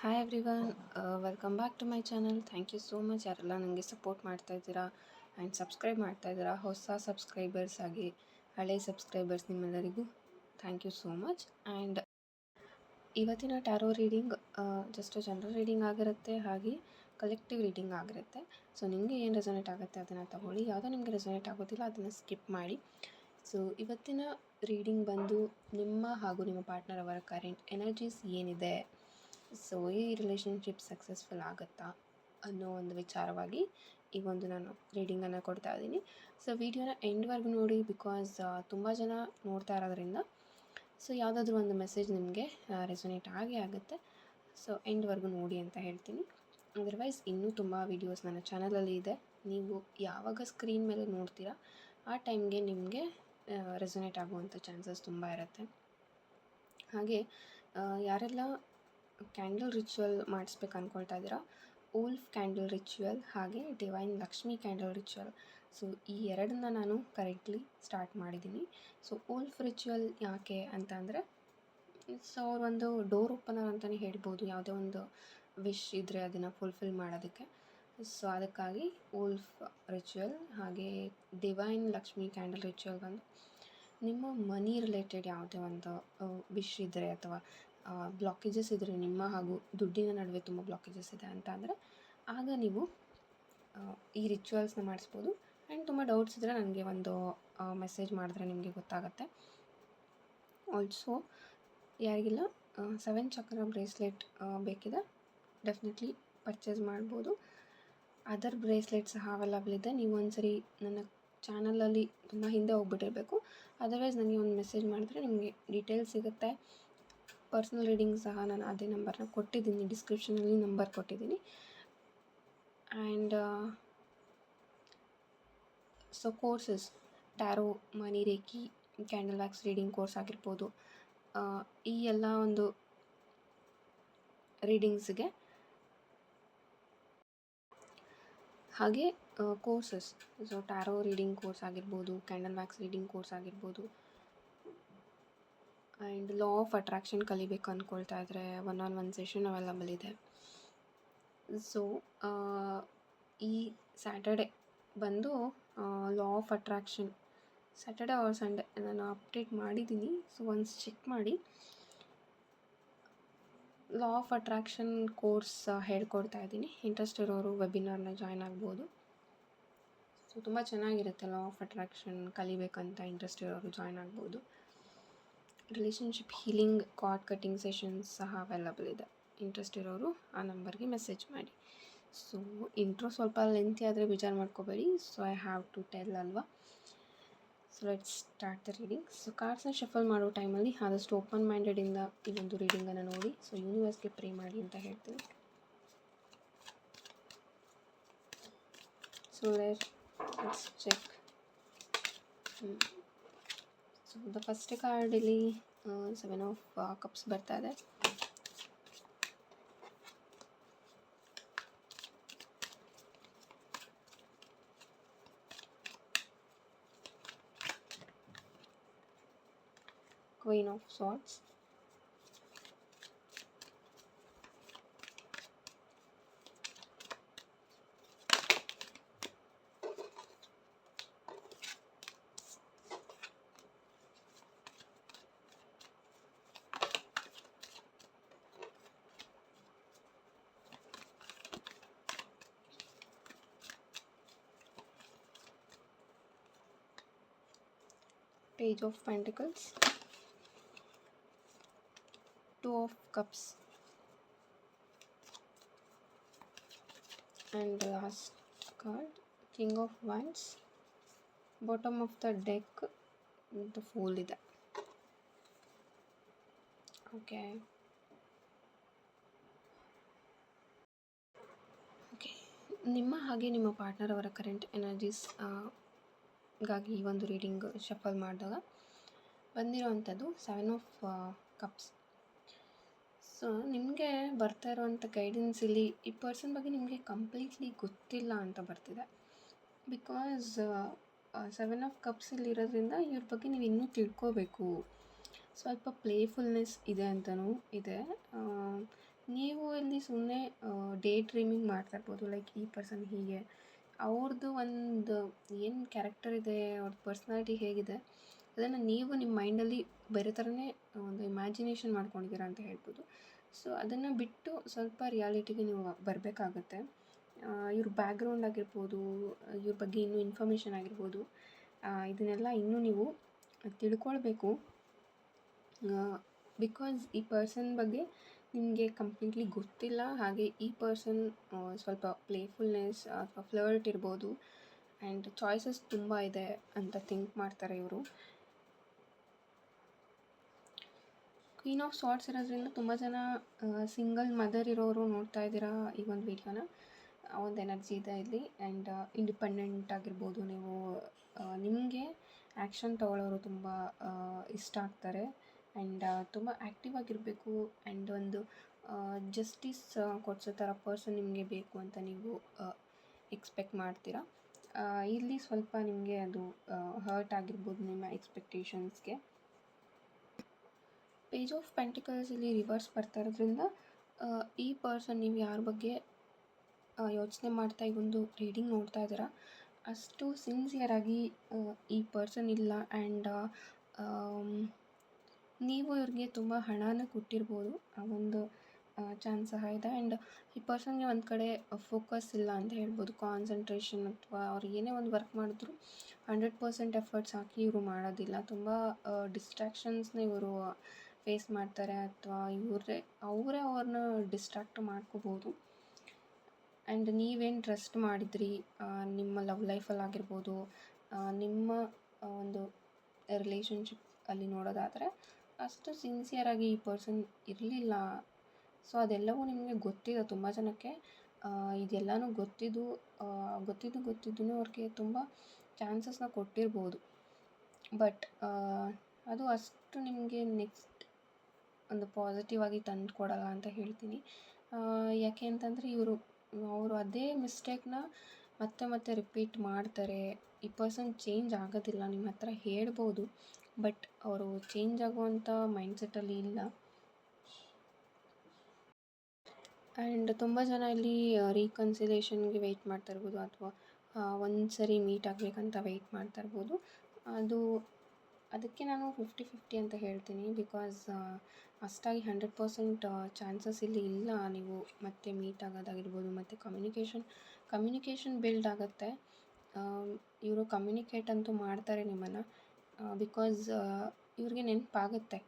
Hi everyone welcome back to my channel thank you so much ಯಾರೆಲ್ಲ ನನಗೆ support ಮಾಡ್ತಾ ಇದ್ದೀರಾ ಆ್ಯಂಡ್ ಸಬ್ಸ್ಕ್ರೈಬ್ ಮಾಡ್ತಾ ಇದ್ದೀರಾ, ಹೊಸ ಸಬ್ಸ್ಕ್ರೈಬರ್ಸ್ ಆಗಿ, ಹಳೆ ಸಬ್ಸ್ಕ್ರೈಬರ್ಸ್ ನಿಮ್ಮೆಲ್ಲರಿಗೂ thank you so much and ಇವತ್ತಿನ tarot reading just general reading ಆಗಿರುತ್ತೆ, ಹಾಗೆ ಕಲೆಕ್ಟಿವ್ ರೀಡಿಂಗ್ ಆಗಿರುತ್ತೆ. ಸೊ ನಿಮಗೆ ಏನು ರೆಸೊನೇಟ್ ಆಗುತ್ತೆ ಅದನ್ನು ತಗೊಳ್ಳಿ. ಯಾವುದೋ ನಿಮಗೆ ರೆಸೊನೇಟ್ ಆಗೋದಿಲ್ಲ ಅದನ್ನು ಸ್ಕಿಪ್ ಮಾಡಿ. ಸೊ ಇವತ್ತಿನ ರೀಡಿಂಗ್ ಬಂದು ನಿಮ್ಮ ಹಾಗೂ ನಿಮ್ಮ ಪಾರ್ಟ್ನರ್ ಅವರ ಕರೆಂಟ್ ಎನರ್ಜೀಸ್ ಏನಿದೆ? ಸೊ ಈ ರಿಲೇಷನ್ಶಿಪ್ ಸಕ್ಸಸ್ಫುಲ್ ಆಗುತ್ತಾ ಅನ್ನೋ ಒಂದು ವಿಚಾರವಾಗಿ ಈ ಒಂದು ನಾನು ರೀಡಿಂಗನ್ನು ಕೊಡ್ತಾ ಇದ್ದೀನಿ. ಸೊ ವಿಡಿಯೋನ ಎಂಡ್ವರೆಗೂ ನೋಡಿ ಬಿಕಾಸ್ ತುಂಬ ಜನ ನೋಡ್ತಾ ಇರೋದ್ರಿಂದ ಸೊ ಯಾವುದಾದ್ರೂ ಒಂದು ಮೆಸೇಜ್ ನಿಮಗೆ ರೆಸೊನೇಟ್ ಆಗೇ ಆಗುತ್ತೆ. ಸೊ ಎಂಡ್ವರೆಗೂ ನೋಡಿ ಅಂತ ಹೇಳ್ತೀನಿ. ಅದರ್ವೈಸ್ ಇನ್ನೂ ತುಂಬ ವೀಡಿಯೋಸ್ ನನ್ನ ಚಾನಲಲ್ಲಿ ಇದೆ. ನೀವು ಯಾವಾಗ ಸ್ಕ್ರೀನ್ ಮೇಲೆ ನೋಡ್ತೀರಾ, ಆ ಟೈಮ್ಗೆ ನಿಮಗೆ ರೆಸೊನೇಟ್ ಆಗುವಂಥ ಚಾನ್ಸಸ್ ತುಂಬ ಇರುತ್ತೆ. ಹಾಗೆ ಯಾರೆಲ್ಲ ಕ್ಯಾಂಡಲ್ ರಿಚುವಲ್ ಮಾಡಿಸ್ಬೇಕು ಅಂದ್ಕೊಳ್ತಾ ಇದ್ದೀರಾ? ಓಲ್ಫ್ ಕ್ಯಾಂಡಲ್ ರಿಚುವಲ್ ಹಾಗೆ divine Lakshmi candle ritual. So, ಈ ಎರಡನ್ನ ನಾನು ಕರೆಕ್ಟ್ಲಿ ಸ್ಟಾರ್ಟ್ ಮಾಡಿದ್ದೀನಿ. ಸೊ, ಓಲ್ಫ್ ರಿಚುವಲ್ ಯಾಕೆ ಅಂತ ಅಂದರೆ, ಸೊ, ಅವ್ರು ಒಂದು ಡೋರ್ ಓಪನರ್ ಅಂತಲೇ ಹೇಳ್ಬೋದು. ಯಾವುದೇ ಒಂದು ವಿಶ್ ಇದ್ದರೆ ಅದನ್ನು ಫುಲ್ಫಿಲ್ ಮಾಡೋದಕ್ಕೆ. ಸೊ, ಅದಕ್ಕಾಗಿ ಓಲ್ಫ್ ರಿಚುವಲ್ ಹಾಗೆ ಡಿವೈನ್ ಲಕ್ಷ್ಮಿ ಕ್ಯಾಂಡಲ್ ರಿಚುವಲ್ ಬಂದು ನಿಮ್ಮ ಮನಿ ರಿಲೇಟೆಡ್ ಯಾವುದೇ ಒಂದು, ವಿಶ್ ಇದ್ದರೆ ಅಥವಾ ಬ್ಲಾಕೇಜಸ್ ಇದ್ದರೆ ನಿಮ್ಮ ಹಾಗೂ ದುಡ್ಡಿನ ನಡುವೆ ತುಂಬ ಬ್ಲಾಕೇಜಸ್ ಇದೆ ಅಂತ ಅಂದರೆ, ಆಗ ನೀವು ಈ ರಿಚುವಲ್ಸ್ನ ಮಾಡಿಸ್ಬೋದು. ಆ್ಯಂಡ್ ತುಂಬ ಡೌಟ್ಸ್ ಇದ್ದರೆ ನನಗೆ ಒಂದು ಮೆಸೇಜ್ ಮಾಡಿದ್ರೆ ನಿಮಗೆ ಗೊತ್ತಾಗುತ್ತೆ. ಆಲ್ಸೋ ಯಾರಿಗಿಲ್ಲ ಸೆವೆನ್ ಚಕ್ರ ಬ್ರೇಸ್ಲೆಟ್ ಬೇಕಿದೆ. ಡೆಫಿನೆಟ್ಲಿ ಪರ್ಚೇಸ್ ಮಾಡ್ಬೋದು. ಅದರ್ ಬ್ರೇಸ್ಲೆಟ್ ಸಹ ಅವೈಲಬಲ್ ಇದೆ. ನೀವು ಒಂದ್ಸರಿ ನನ್ನ ಚಾನಲಲ್ಲಿ ತುಂಬ ಹಿಂದೆ ಹೋಗ್ಬಿಟ್ಟಿರಬೇಕು. ಅದರ್ವೈಸ್ ನನಗೆ ಒಂದು ಮೆಸೇಜ್ ಮಾಡಿದ್ರೆ ನಿಮಗೆ ಡೀಟೇಲ್ಸ್ ಸಿಗುತ್ತೆ. ಪರ್ಸ್ನಲ್ ರೀಡಿಂಗ್ ಸಹ ನಾನು ಅದೇ ನಂಬರ್ನ ಕೊಟ್ಟಿದ್ದೀನಿ ಡಿಸ್ಕ್ರಿಪ್ಷನಲ್ಲಿ ನಂಬರ್ ಕೊಟ್ಟಿದ್ದೀನಿ. And so courses tarot money reiki candle wax reading course ಆಗಿರ್ಬೋದು. ಈ ಎಲ್ಲ ಒಂದು ರೀಡಿಂಗ್ಸ್ಗೆ ಹಾಗೆ courses so tarot reading course ಆಗಿರ್ಬೋದು ಕ್ಯಾಂಡಲ್ ವ್ಯಾಕ್ಸ್ ರೀಡಿಂಗ್ ಕೋರ್ಸ್ ಆಗಿರ್ಬೋದು. ಆ್ಯಂಡ್ ಲಾ ಆಫ್ ಅಟ್ರಾಕ್ಷನ್ ಕಲಿಬೇಕು ಅಂದ್ಕೊಳ್ತಾ ಇದ್ದರೆ one on one session available ಇದೆ ಸೊ ಈ ಸ್ಯಾಟರ್ಡೆ ಬಂದು law of attraction Saturday or Sunday ನಾನು ಅಪ್ಡೇಟ್ ಮಾಡಿದ್ದೀನಿ. ಸೊ ಒನ್ಸ್ ಚೆಕ್ ಮಾಡಿ. ಲಾ ಆಫ್ ಅಟ್ರಾಕ್ಷನ್ ಕೋರ್ಸ್ ಹೇಳ್ಕೊಡ್ತಾ ಇದ್ದೀನಿ. ಇಂಟ್ರೆಸ್ಟ್ ಇರೋರು ವೆಬಿನಾರ್ನ ಜಾಯ್ನ್ ಆಗ್ಬೋದು. ಸೊ ತುಂಬ ಚೆನ್ನಾಗಿರುತ್ತೆ ಲಾ ಆಫ್ ಅಟ್ರಾಕ್ಷನ್ ಕಲಿಬೇಕಂತ ಇಂಟ್ರೆಸ್ಟ್ ಇರೋರು ಜಾಯ್ನ್ ಆಗ್ಬೋದು. Relationship healing card cutting sessions ಸಹ ಅವೈಲಬಲ್ ಇದೆ. ಇಂಟ್ರೆಸ್ಟ್ ಇರೋರು ಆ ನಂಬರ್ಗೆ ಮೆಸೇಜ್ ಮಾಡಿ. ಸೊ ಇಂಟ್ರೋ ಸ್ವಲ್ಪ ಲೆಂತಿ ಆದರೆ ವಿಚಾರ ಮಾಡ್ಕೋಬೇಡಿ. So I have to tell ಅಲ್ವಾ? So let's start the reading so ಕಾರ್ಡ್ಸ್ನ shuffle ಮಾಡೋ ಟೈಮಲ್ಲಿ ಆದಷ್ಟು ಓಪನ್ ಮೈಂಡೆಡಿಂದ ಈ ಒಂದು ರೀಡಿಂಗನ್ನು ನೋಡಿ. ಸೊ ಯೂನಿವರ್ಸ್ಗೆ ಪ್ರೇ ಮಾಡಿ ಅಂತ ಹೇಳ್ತೀನಿ. So let's check so the first ಕಾರ್ಡಲ್ಲಿ ಸೆವೆನ್ ಆಫ್ ಕಪ್ಸ್ ಬರ್ತಾ ಇದೆ queen of Swords. Page of Pentacles. Two of Cups. And the last card, King of Wands. Bottom of the deck, the Fool ಇದೆ okay okay ನಿಮ್ಮ ಹಾಗೆ ನಿಮ್ಮ partner ಅವರ current energies ಗಾಗಿ ಈ ಒಂದು ರೀಡಿಂಗ್ ಶಫಲ್ ಮಾಡಿದಾಗ ಬಂದಿರೋವಂಥದ್ದು ಸೆವೆನ್ ಆಫ್ ಕಪ್ಸ್. ಸೊ, ನಿಮಗೆ ಬರ್ತಾ ಇರುವಂಥ ಗೈಡೆನ್ಸ್ ಇಲ್ಲಿ ಈ ಪರ್ಸನ್ ಬಗ್ಗೆ ನಿಮಗೆ ಕಂಪ್ಲೀಟ್ಲಿ ಗೊತ್ತಿಲ್ಲ ಅಂತ ಬರ್ತಿದೆ. ಬಿಕಾಸ್ ಸೆವೆನ್ ಆಫ್ ಕಪ್ಸಲ್ಲಿ ಇರೋದ್ರಿಂದ ಇವ್ರ ಬಗ್ಗೆ ನೀವು ಇನ್ನೂ ತಿಳ್ಕೋಬೇಕು. ಸ್ವಲ್ಪ ಪ್ಲೇಫುಲ್ನೆಸ್ ಇದೆ ಅಂತಲೂ ಇದೆ. ನೀವು ಇಲ್ಲಿ ಸುಮ್ಮನೆ ಡೇ ಡ್ರೀಮಿಂಗ್ ಮಾಡ್ತಾ ಇರ್ಬೋದು ಲೈಕ್ ಈ ಪರ್ಸನ್ ಹೀಗೆ. ಅವ್ರದ್ದು ಒಂದು ಏನು ಕ್ಯಾರೆಕ್ಟರ್ ಇದೆ, ಅವ್ರ ಪರ್ಸ್ನಾಲಿಟಿ ಹೇಗಿದೆ, ಅದನ್ನು ನೀವು ನಿಮ್ಮ ಮೈಂಡಲ್ಲಿ ಬೇರೆ ಥರನೇ ಒಂದು ಇಮ್ಯಾಜಿನೇಷನ್ ಮಾಡ್ಕೊಂಡಿದ್ದೀರಾ ಅಂತ ಹೇಳ್ಬೋದು. ಸೊ ಅದನ್ನು ಬಿಟ್ಟು ಸ್ವಲ್ಪ ರಿಯಾಲಿಟಿಗೆ ನೀವು ಬರಬೇಕಾಗತ್ತೆ. ಇವ್ರ ಬ್ಯಾಕ್ಗ್ರೌಂಡ್ ಆಗಿರ್ಬೋದು, ಇವ್ರ ಬಗ್ಗೆ ಇನ್ನೂ ಇನ್ಫಾರ್ಮೇಷನ್ ಆಗಿರ್ಬೋದು ಇದನ್ನೆಲ್ಲ ಇನ್ನೂ ನೀವು ತಿಳ್ಕೊಳ್ಬೇಕು. ಬಿಕಾಸ್ ಈ ಪರ್ಸನ್ ಬಗ್ಗೆ ನಿಮಗೆ ಕಂಪ್ಲೀಟ್ಲಿ ಗೊತ್ತಿಲ್ಲ, ಹಾಗೆ ಈ ಪರ್ಸನ್ ಸ್ವಲ್ಪ ಪ್ಲೇಫುಲ್ನೆಸ್ ಅಥವಾ ಫ್ಲರ್ಟ್ ಇರ್ಬೋದು, ಆ್ಯಂಡ್ ಚಾಯ್ಸಸ್ ತುಂಬ ಇದೆ ಅಂತ ಥಿಂಕ್ ಮಾಡ್ತಾರೆ ಇವರು. ಕ್ವೀನ್ ಆಫ್ ಸಾಟ್ಸ್ ಇರೋದ್ರಿಂದ ತುಂಬ ಜನ ಸಿಂಗಲ್ ಮದರ್ ಇರೋರು ನೋಡ್ತಾ ಇದ್ದೀರಾ ಈ ಒಂದು ವಿಡಿಯೋನ. ಒಂದು ಎನರ್ಜಿ ಇದೆ ಇಲ್ಲಿ, ಆ್ಯಂಡ್ ಇಂಡಿಪೆಂಡೆಂಟ್ ಆಗಿರ್ಬೋದು ನೀವು ನಿಮಗೆ ಆ್ಯಕ್ಷನ್ ತೊಗೊಳ್ಳೋರು ತುಂಬ ಇಷ್ಟ ಆಗ್ತಾರೆ. ಆ್ಯಂಡ್ ತುಂಬ ಆ್ಯಕ್ಟಿವ್ ಆಗಿರಬೇಕು ಆ್ಯಂಡ್ ಒಂದು ಜಸ್ಟಿಸ್ ಕೊಡಿಸೋ ಥರ ಪರ್ಸನ್ ನಿಮಗೆ ಬೇಕು ಅಂತ ನೀವು ಎಕ್ಸ್ಪೆಕ್ಟ್ ಮಾಡ್ತೀರಾ? ಇಲ್ಲಿ ಸ್ವಲ್ಪ ನಿಮಗೆ ಅದು ಹರ್ಟ್ ಆಗಿರ್ಬೋದು ನಿಮ್ಮ ಎಕ್ಸ್ಪೆಕ್ಟೇಷನ್ಸ್ಗೆ ಪೇಜ್ ಆಫ್ ಪೆಂಟಿಕಲ್ಸ್ ಇಲ್ಲಿ ರಿವರ್ಸ್ ಬರ್ತಾ ಇರೋದ್ರಿಂದ ಈ ಪರ್ಸನ್ ನೀವು ಯಾರ ಬಗ್ಗೆ ಯೋಚನೆ ಮಾಡ್ತಾ ಈ ಒಂದು ರೀಡಿಂಗ್ ನೋಡ್ತಾ ಇದ್ದೀರಾ? ಅಷ್ಟು ಸಿನ್ಸಿಯರಾಗಿ ಈ ಪರ್ಸನ್ ಇಲ್ಲ ಆ್ಯಂಡ್ ನೀವು ಇವ್ರಿಗೆ ತುಂಬ ಹಣನ ಕೊಟ್ಟಿರ್ಬೋದು. ಆ ಒಂದು ಚಾನ್ಸ್ ಸಹ ಇದೆ. ಆ್ಯಂಡ್ ಈ ಪರ್ಸನ್ಗೆ ಒಂದು ಕಡೆ ಫೋಕಸ್ ಇಲ್ಲ ಅಂತ ಹೇಳ್ಬೋದು. ಕಾನ್ಸಂಟ್ರೇಷನ್ ಅಥವಾ ಅವ್ರು ಏನೇ ಒಂದು ವರ್ಕ್ ಮಾಡಿದ್ರು ಹಂಡ್ರೆಡ್ ಪರ್ಸೆಂಟ್ ಎಫರ್ಟ್ಸ್ ಹಾಕಿ ಇವರು ಮಾಡೋದಿಲ್ಲ. ತುಂಬ ಡಿಸ್ಟ್ರಾಕ್ಷನ್ಸ್ನ ಇವರು ಫೇಸ್ ಮಾಡ್ತಾರೆ ಅಥವಾ ಇವರೇ, ಅವರೇ ಅವ್ರನ್ನ ಡಿಸ್ಟ್ರಾಕ್ಟ್ ಮಾಡ್ಕೋಬೋದು. ಆ್ಯಂಡ್ ನೀವೇನು ಟ್ರಸ್ಟ್ ಮಾಡಿದ್ರಿ? ನಿಮ್ಮ ಲವ್ ಲೈಫಲ್ಲಿ ಆಗಿರ್ಬೋದು. ನಿಮ್ಮ ಒಂದು ರಿಲೇಷನ್ಶಿಪ್ ಅಲ್ಲಿ ನೋಡೋದಾದರೆ ಅಷ್ಟು ಸಿನ್ಸಿಯರಾಗಿ ಈ ಪರ್ಸನ್ ಇರಲಿಲ್ಲ. ಸೊ ಅದೆಲ್ಲವೂ ನಿಮಗೆ ಗೊತ್ತಿದೆ ತುಂಬ ಜನಕ್ಕೆ. ಇದೆಲ್ಲನೂ ಗೊತ್ತಿದ್ದು ಗೊತ್ತಿದ್ದು ಗೊತ್ತಿದ್ದೂ ಅವ್ರಿಗೆ ತುಂಬ ಚಾನ್ಸಸ್ನ ಕೊಟ್ಟಿರ್ಬೋದು. ಬಟ್ ಅದು ಅಷ್ಟು ನಿಮಗೆ ನೆಕ್ಸ್ಟ್ ಒಂದು ಪಾಸಿಟಿವ್ ಆಗಿ ತಂದು ಕೊಡಲ್ಲ ಅಂತ ಹೇಳ್ತೀನಿ. ಯಾಕೆ ಅಂತಂದರೆ ಇವರು, ಅವರು ಅದೇ ಮಿಸ್ಟೇಕ್ನ ಮತ್ತೆ ಮತ್ತೆ ರಿಪೀಟ್ ಮಾಡ್ತಾರೆ. ಈ ಪರ್ಸನ್ ಚೇಂಜ್ ಆಗೋದಿಲ್ಲ ನಿಮ್ಮ ಹತ್ರ ಹೇಳ್ಬೋದು. ಬಟ್ ಅವರು ಚೇಂಜ್ ಆಗುವಂಥ ಮೈಂಡ್ಸೆಟ್ಟಲ್ಲಿ ಇಲ್ಲ. ಆ್ಯಂಡ್ ತುಂಬ ಜನ ಇಲ್ಲಿ ರೀಕನ್ಸಿಲೇಷನ್ಗೆ ವೆಯ್ಟ್ ಮಾಡ್ತಾ ಇರ್ಬೋದು ಅಥವಾ ಒಂದು ಸರಿ ಮೀಟ್ ಆಗಬೇಕಂತ ವೆಯ್ಟ್ ಮಾಡ್ತಾ ಇರ್ಬೋದು. ಅದು, ಅದಕ್ಕೆ ನಾನು ಫಿಫ್ಟಿ ಫಿಫ್ಟಿ ಅಂತ ಹೇಳ್ತೀನಿ ಬಿಕಾಸ್ ಅಷ್ಟಾಗಿ ಹಂಡ್ರೆಡ್ ಪರ್ಸೆಂಟ್ ಚಾನ್ಸಸ್ ಇಲ್ಲಿ ಇಲ್ಲ ನೀವು ಮತ್ತೆ ಮೀಟ್ ಆಗೋದಾಗಿರ್ಬೋದು, ಮತ್ತು ಕಮ್ಯುನಿಕೇಷನ್ ಕಮ್ಯುನಿಕೇಷನ್ ಬಿಲ್ಡ್ ಆಗುತ್ತೆ. ಇವರು ಕಮ್ಯುನಿಕೇಟ್ ಅಂತೂ ಮಾಡ್ತಾರೆ ನಿಮ್ಮನ್ನು. ಬಿಕಾಸ್ ಇವ್ರಿಗೆ ನೆನಪಾಗುತ್ತೆ.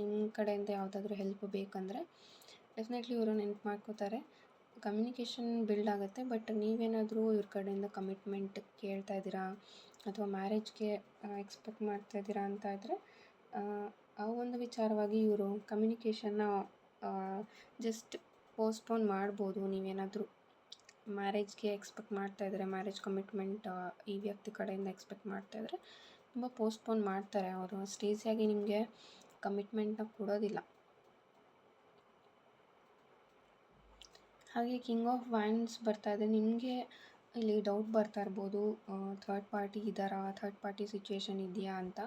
ನಿಮ್ಮ ಕಡೆಯಿಂದ ಯಾವುದಾದ್ರೂ ಹೆಲ್ಪ್ ಬೇಕಂದರೆ ಡೆಫಿನೆಟ್ಲಿ ಇವರು ನೆನ್ಪು ಮಾಡ್ಕೋತಾರೆ. ಕಮ್ಯುನಿಕೇಷನ್ ಬಿಲ್ಡ್ ಆಗುತ್ತೆ ಬಟ್ ನೀವೇನಾದರೂ ಇವ್ರ ಕಡೆಯಿಂದ ಕಮಿಟ್ಮೆಂಟ್ ಕೇಳ್ತಾ ಇದ್ದೀರಾ? ಅಥವಾ ಮ್ಯಾರೇಜ್ಗೆ ಎಕ್ಸ್ಪೆಕ್ಟ್ ಮಾಡ್ತಾ ಇದ್ದೀರಾ ಅಂತ ಇದ್ದರೆ ಆ ಒಂದು ವಿಚಾರವಾಗಿ ಇವರು ಕಮ್ಯುನಿಕೇಷನ್ನ ಜಸ್ಟ್ ಪೋಸ್ಟ್ಪೋನ್ ಮಾಡ್ಬೋದು ನೀವೇನಾದರೂ. ಮ್ಯಾರೇಜ್ಗೆ ಎಕ್ಸ್ಪೆಕ್ಟ್ ಮಾಡ್ತಾ ಇದ್ದಾರೆ ಮ್ಯಾರೇಜ್ ಕಮಿಟ್ಮೆಂಟ್ ಈ ವ್ಯಕ್ತಿ ಕಡೆಯಿಂದ ಎಕ್ಸ್ಪೆಕ್ಟ್ ಮಾಡ್ತಾ ಇದ್ದರೆ ತುಂಬ ಪೋಸ್ಟ್ಪೋನ್ ಮಾಡ್ತಾರೆ ಅವರು. ಅಷ್ಟು ಈಸಿಯಾಗಿ ನಿಮಗೆ ಕಮಿಟ್ಮೆಂಟ್ನ ಕೊಡೋದಿಲ್ಲ. ಹಾಗೆ ಕಿಂಗ್ ಆಫ್ ವ್ಯಾಂಡ್ಸ್ ಬರ್ತಾ ಇದೆ. ನಿಮಗೆ ಇಲ್ಲಿ ಡೌಟ್ ಬರ್ತಾ ಇರ್ಬೋದು ಥರ್ಡ್ ಪಾರ್ಟಿ ಇದ್ದಾರಾ ಥರ್ಡ್ ಪಾರ್ಟಿ ಸಿಚುವೇಶನ್ ಇದೆಯಾ ಅಂತ.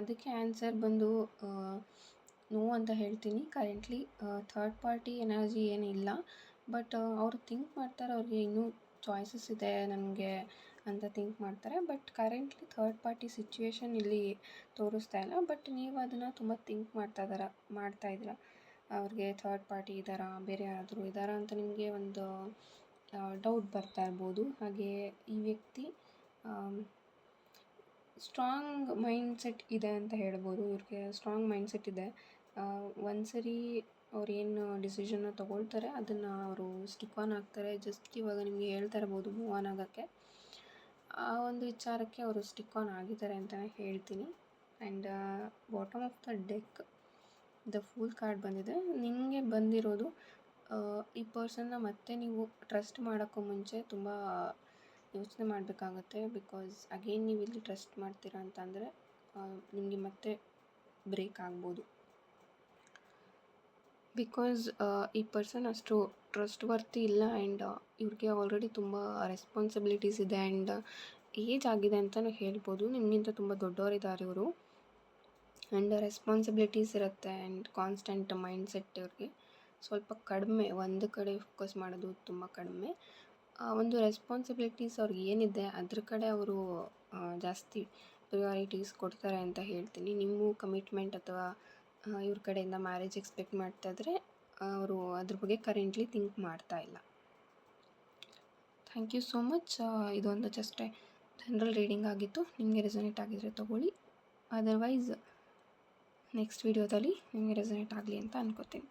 ಅದಕ್ಕೆ ಆನ್ಸರ್ ಬಂದು ನೋ ಅಂತ ಹೇಳ್ತೀನಿ. ಕರೆಂಟ್ಲಿ ಥರ್ಡ್ ಪಾರ್ಟಿ ಎನರ್ಜಿ ಏನಿಲ್ಲ. ಬಟ್ ಅವರು ಥಿಂಕ್ ಮಾಡ್ತಾರೆ, ಅವ್ರಿಗೆ ಇನ್ನೂ ಚಾಯ್ಸಸ್ ಇದೆ, ನನಗೆ ಅಂತ ಥಿಂಕ್ ಮಾಡ್ತಾರೆ. But currently third party situation ಇಲ್ಲಿ ತೋರಿಸ್ತಾ ಇಲ್ಲ. ಬಟ್ ನೀವು ಅದನ್ನು ತುಂಬ ಥಿಂಕ್ ಮಾಡ್ತಾ ಇದ್ದಾರ ಮಾಡ್ತಾ ಇದ್ದೀರಾ. ಅವ್ರಿಗೆ ಥರ್ಡ್ ಪಾರ್ಟಿ ಇದ್ದಾರಾ ಬೇರೆ ಯಾರಾದರೂ ಇದ್ದಾರಾ ಅಂತ ನಿಮಗೆ ಒಂದು ಡೌಟ್ ಬರ್ತಾ ಇರ್ಬೋದು. ಹಾಗೆ ಈ ವ್ಯಕ್ತಿ ಸ್ಟ್ರಾಂಗ್ ಮೈಂಡ್ ಸೆಟ್ ಇದೆ ಅಂತ ಹೇಳ್ಬೋದು. ಇವ್ರಿಗೆ ಸ್ಟ್ರಾಂಗ್ ಮೈಂಡ್ ಸೆಟ್ ಇದೆ. ಒಂದು ಸರಿ ಅವ್ರು ಏನು ಡಿಸಿಷನ್ನ ತೊಗೊಳ್ತಾರೆ, ಅದನ್ನು ಅವರು ಸ್ಟಿಕ್ ಆನ್ ಆಗ್ತಾರೆ. ಜಸ್ಟ್ ಇವಾಗ ನಿಮಗೆ ಹೇಳ್ತಾ ಇರ್ಬೋದು ಮೂವ್ ಆನ್ ಆಗೋಕ್ಕೆ. ಆ ಒಂದು ವಿಚಾರಕ್ಕೆ ಅವರು ಸ್ಟಿಕ್ ಆನ್ ಆಗಿದ್ದಾರೆ ಅಂತಲೇ ಹೇಳ್ತೀನಿ. And bottom of the deck the fool card ಬಂದಿದೆ. ನಿಮಗೆ ಬಂದಿರೋದು ಈ ಪರ್ಸನ್ನ ಮತ್ತೆ ನೀವು ಟ್ರಸ್ಟ್ ಮಾಡೋಕ್ಕೂ ಮುಂಚೆ ತುಂಬ ಯೋಚನೆ ಮಾಡಬೇಕಾಗತ್ತೆ. ಬಿಕಾಸ್ ಅಗೇನ್ ನೀವು ಇಲ್ಲಿ ಟ್ರಸ್ಟ್ ಮಾಡ್ತೀರಾ ಅಂತಂದರೆ ನಿಮಗೆ ಮತ್ತೆ ಬ್ರೇಕ್ ಆಗ್ಬೋದು. ಬಿಕಾಸ್ ಈ ಪರ್ಸನ್ ಅಷ್ಟು ಟ್ರಸ್ಟ್ ವರ್ತಿ ಇಲ್ಲ ಆ್ಯಂಡ್ ಇವ್ರಿಗೆ ಆಲ್ರೆಡಿ ತುಂಬ ರೆಸ್ಪಾನ್ಸಿಬಿಲಿಟೀಸ್ ಇದೆ ಆ್ಯಂಡ್ ಏಜ್ ಆಗಿದೆ ಅಂತಲೂ ಹೇಳ್ಬೋದು. ನಿಮಗಿಂತ ತುಂಬ ದೊಡ್ಡವರಿದ್ದಾರೆ ಇವರು. ಆ್ಯಂಡ್ ರೆಸ್ಪಾನ್ಸಿಬಿಲಿಟೀಸ್ ಇರುತ್ತೆ ಆ್ಯಂಡ್ ಕಾನ್ಸ್ಟೆಂಟ್ ಮೈಂಡ್ ಸೆಟ್ ಇವ್ರಿಗೆ. ಸ್ವಲ್ಪ ಕಡಿಮೆ, ಒಂದು ಕಡೆ ಫೋಕಸ್ ಮಾಡೋದು ತುಂಬ ಕಡಿಮೆ. ಒಂದು ರೆಸ್ಪಾನ್ಸಿಬಿಲಿಟೀಸ್ ಅವ್ರಿಗೆ ಏನಿದೆ, ಅದ್ರ ಕಡೆ ಅವರು ಜಾಸ್ತಿ ಪ್ರಿಯಾರಿಟೀಸ್ ಕೊಡ್ತಾರೆ ಅಂತ ಹೇಳ್ತೀನಿ. ನಿಮ್ಮ ಕಮಿಟ್ಮೆಂಟ್ ಅಥವಾ ಇವ್ರ ಕಡೆಯಿಂದ ಮ್ಯಾರೇಜ್ ಎಕ್ಸ್ಪೆಕ್ಟ್ ಮಾಡ್ತಾ ಇದ್ರೆ ಅವರು ಅದ್ರ ಬಗ್ಗೆ ಕರೆಂಟ್ಲಿ ಥಿಂಕ್ ಮಾಡ್ತಾ ಇಲ್ಲ. ಥ್ಯಾಂಕ್ ಯು ಸೋ ಮಚ್ ಇದೊಂದು ಜಸ್ಟ್ ಜನರಲ್ ರೀಡಿಂಗ್ ಆಗಿತ್ತು. ನಿಮಗೆ ರೆಸೊನೇಟ್ ಆಗಿದ್ರೆ ತೊಗೊಳ್ಳಿ. ಅದರ್ವೈಸ್ ನೆಕ್ಸ್ಟ್ ವೀಡಿಯೋದಲ್ಲಿ ನಿಮಗೆ ರೆಸೊನೇಟ್ ಆಗಲಿ ಅಂತ ಅನ್ಕೋತೀನಿ.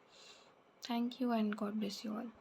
Thank you and God bless you all